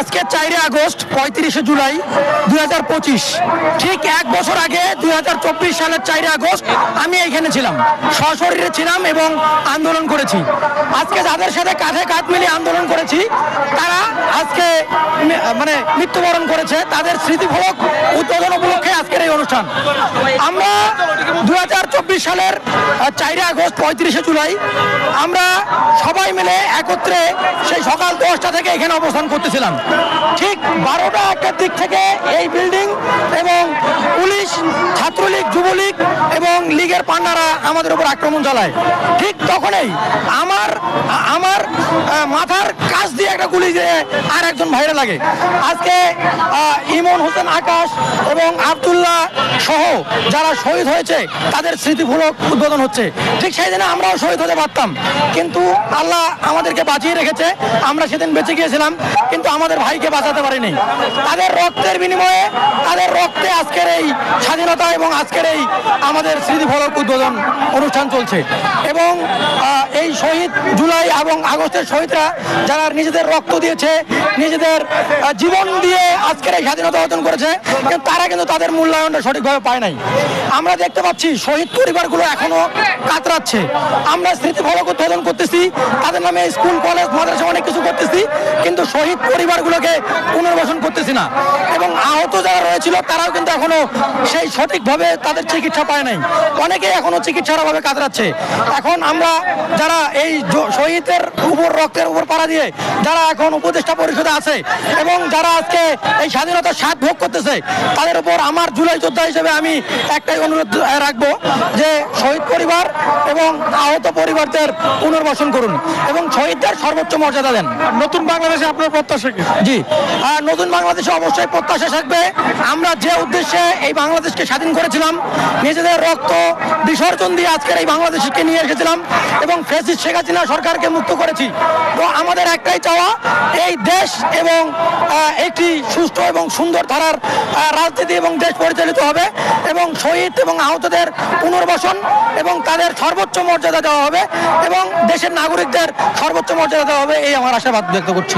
আজকে চারই আগস্ট, পঁয়ত্রিশে জুলাই দুই হাজার পঁচিশ। ঠিক এক বছর আগে দুই হাজার চব্বিশ সালের চারই আগস্ট আমি এখানে ছিলাম। সশরীরে ছিলাম এবং আন্দোলন করেছি। আজকে যাদের সাথে কাঁধে কাঁধ মিলিয়ে আন্দোলন করেছি, তারা আজকে মানে মৃত্যুবরণ করেছে। তাদের স্মৃতিফলক উদ্বোধন অনুষ্ঠান। আমরা দুই হাজার চব্বিশ সালের চারই আগস্ট, পঁয়ত্রিশে জুলাই, আমরা সবাই মিলে একত্রে সেই সকাল দশটা থেকে এখানে অবস্থান করতেছিলাম। ঠিক বারোটা একটার দিক থেকে এই বিল্ডিং এবং পুলিশ, ছাত্রলীগ, যুবলীগ এবং লীগের পান্ডারা আমাদের উপর আক্রমণ চালায়। ঠিক তখনই আমার আমার মাথার কাছ দিয়ে একটা গুলি যে আর একজন ভাইরা লাগে। আজকে ইমন হোসেন আকাশ এবং আবদুল্লাহ সহ যারা শহীদ হয়েছে, তাদের স্মৃতিফলক উদ্বোধন হচ্ছে। ঠিক সেই দিনে আমরাও শহীদ হতে পারতাম। কিন্তু আল্লাহ আমাদেরকে বাঁচিয়ে রেখেছে, আমরা সেদিন বেঁচে গিয়েছিলাম, কিন্তু আমাদের ভাইকে বাঁচাতে পারিনি। তাদের রক্তের বিনিময়ে, তাদের রক্তে আজকের এই স্বাধীনতা এবং আজকের এই আমাদের স্মৃতিফলক উদ্বোধন অনুষ্ঠান চলছে। এবং এই শহীদ, জুলাই এবং আগস্টের শহীদরা যারা নিজেদের রক্ত দিয়েছে, নিজেদের জীবন দিয়ে আজকের এই স্বাধীনতা অর্জন করেছে, কিন্তু তারা কিন্তু তাদের মূল্যায়নটা সঠিকভাবে পায় নাই। আমরা দেখতে পাচ্ছি শহীদ পরিবারগুলো এখনও কাতরাচ্ছে। আমরা স্মৃতিফলক উদ্বোধন করতেছি, তাদের নামে স্কুল, কলেজ, মাদ্রাসা অনেক কিছু করতেছি কিন্তু শহীদ পরিবারগুলোকে পুনর্বাসন করতেছি না। এবং আহত যারা রয়েছিল, তারাও কিন্তু এখনও সেই সঠিকভাবে তাদের চিকিৎসা পায় নাই। অনেকেই এখনও চিকিৎসার অভাবে কাতরাচ্ছে। এখন আমরা যারা এই শহীদের উপর, রক্তের উপর পাড়া দিয়ে যারা এখন উপদেষ্টা পরিষদে আছে এবং যারা আজকে এই স্বাধীনতার স্বাদ ভোগ করতেছে, তাদের উপর আমার জুলাই যোদ্ধা হিসেবে আমি একটাই অনুরোধ রাখব যে শহীদ পরিবার এবং আহত পরিবারদের পুনর্বাসন করুন এবং শহীদদের সর্বোচ্চ মর্যাদা দেন। নতুন বাংলাদেশে আপনার প্রত্যাশা কি? জি। আর নতুন বাংলাদেশে অবশ্যই প্রত্যাশা থাকবে। আমরা যে উদ্দেশ্যে এই বাংলাদেশকে স্বাধীন করেছিলাম, নিজেদের রক্ত বিসর্জন দিয়ে আজকের এই বাংলাদেশকে নিয়ে এসেছিলাম এবং ফেসিস শেখ হাসিনা সরকারকে মুক্ত করেছি। তো আমাদের একটাই চাওয়া, এই দেশ এবং একটি সুষ্ঠু এবং সুন্দর ধারার রাজনীতি এবং দেশ পরিচালিত হবে এবং শহীদ এবং আহতদের পুনর্বাসন এবং তাদের সর্বোচ্চ মর্যাদা দেওয়া হবে এবং দেশের নাগরিকদের সর্বোচ্চ মর্যাদা দেওয়া হবে, এই আমার আশাবাদ ব্যক্ত করছি।